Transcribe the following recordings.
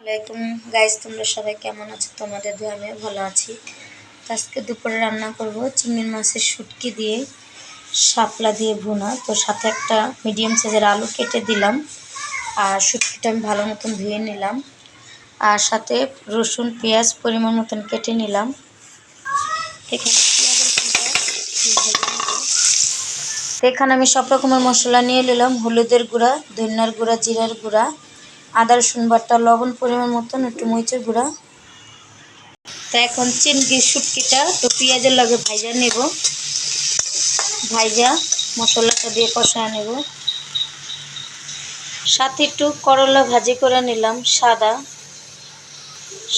আসসালামাইকুম গাইজ তোমরা সবাই কেমন আছো? তোমাদের দিয়ে আমিও ভালো আছি। আজকে দুপুরে রান্না করব চিংড়ি মাছের শুটকি দিয়ে, শাপলা দিয়ে ভুনা। তো সাথে একটা মিডিয়াম সাইজের আলু কেটে দিলাম। আর শুটকিটা আমি ভালো মতন ধুয়ে নিলাম। আর সাথে রসুন, পেঁয়াজ পরিমাণ মতন কেটে নিলাম। এখানে এখানে আমি সব রকমের মশলা নিয়ে নিলাম। হলুদের গুঁড়া, ধনিয়ার গুঁড়া, জিরার গুঁড়া। আদা, রসুন বাটা, লবণ, পরিমাণ মতন একটু মরিচের গুঁড়া। তা এখন চিংড়ি শুটকিটা একটু পেঁয়াজের লগে ভাইজা নেব। ভাইজা মশলাটা দিয়ে কষায় নেব। সাথে একটু করলা ভাজি করে নিলাম, সাদা।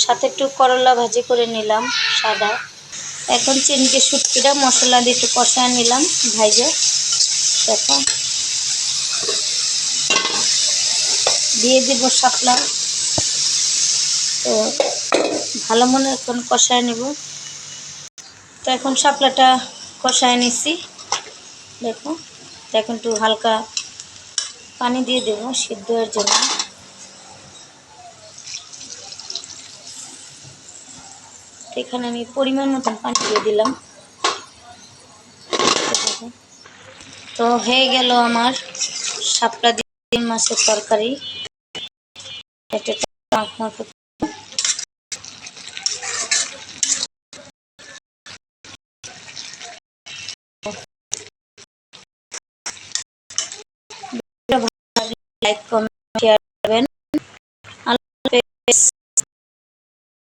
সাথে একটু করলা ভাজি করে নিলাম, সাদা। এখন চিংড়ি শুটকিটা মশলা দিয়ে একটু কষায় নিলাম ভাইজা দেখো। দিয়ে দিব শাপলা। তো ভালো মনে এখন কষায় নেব। তো এখন শাপলাটা কষায় নিছি। দেখো এখন একটু হালকা পানি দিয়ে দেবো সিদ্ধ হওয়ার জন্য। এখানে আমি পরিমাণ মতন পানি দিয়ে দিলাম। তো হয়ে গেল আমার শাপলা দিয়ে মাছের তরকারি। এটা মাখা